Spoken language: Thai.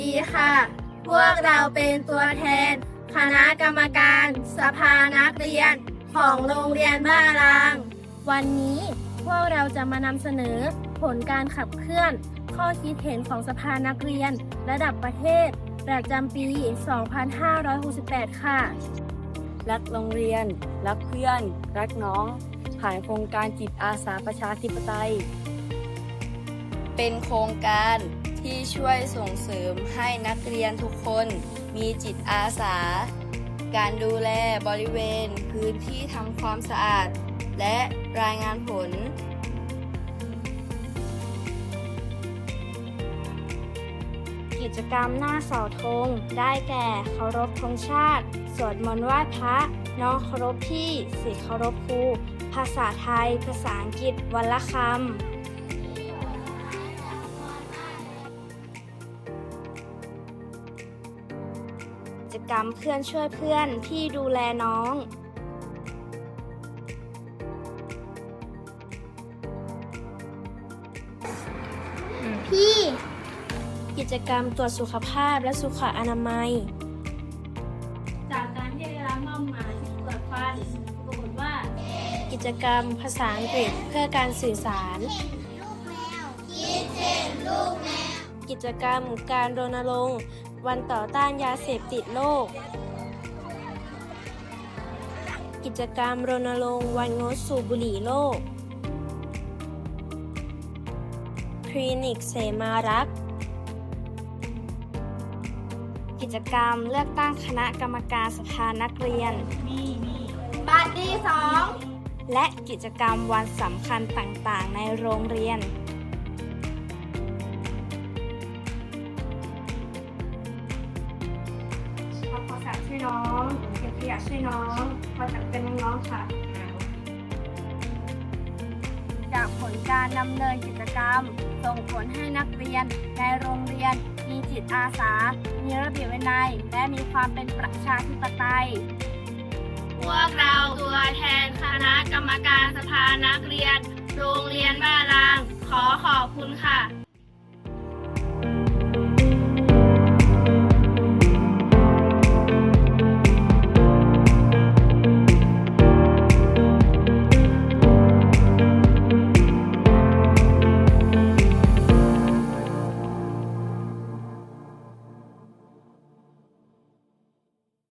ดีค่ะ พวกเราเป็นตัวแทน คณะกรรมการ สภานักเรียน ของโรงเรียนบ้านราง วันนี้พวกเราจะมานำเสนอผลการขับเคลื่อน ข้อคิดเห็นของสภานักเรียน ระดับประเทศ ประจำปี 2568 ค่ะ รักโรงเรียน รักเพื่อน รักน้อง ผ่านโครงการจิตอาสาประชาธิปไตย เป็นโครงการ ที่ช่วยส่งเสริมให้นักเรียนทุกคนมีจิตอาสา การดูแลบริเวณ พื้นที่ทำความสะอาด และรายงานผล กิจกรรมหน้าเสาธงได้แก่เคารพธงชาติ สวดมนต์ไหว้พระ น้องเคารพพี่สิเคารพครู ภาษาไทย ภาษาอังกฤษวันละคำ กิจกรรมเพื่อนช่วยเพื่อนที่ดูแลน้องพี่ กิจกรรมตรวจสุขภาพและสุขอนามัย จากการที่ได้รับมอบหมายตรวจฟันปรากฏว่า กิจกรรมภาษาอังกฤษเพื่อการสื่อสาร กิจกรรมการรณรงค์ วันต่อต้านยาเสพติดโลก กิจกรรมรณรงค์วันงดสูบบุหรี่โลก คลินิกเสมารักกิจกรรมเลือกตั้งคณะกรรมการสภานักเรียน บัตรดีสอง และกิจกรรมวันสำคัญต่างๆ ในโรงเรียน น้องเก็บขยะช่วยน้องคอยจัดเป็นน้องๆค่ะ จากผลการดำเนินกิจกรรม ส่งผลให้นักเรียนในโรงเรียน มีจิตอาสา มีระเบียบวินัย และมีความเป็นประชาธิปไตย พวกเราตัวแทนคณะกรรมการสภานักเรียน โรงเรียนบ้านราง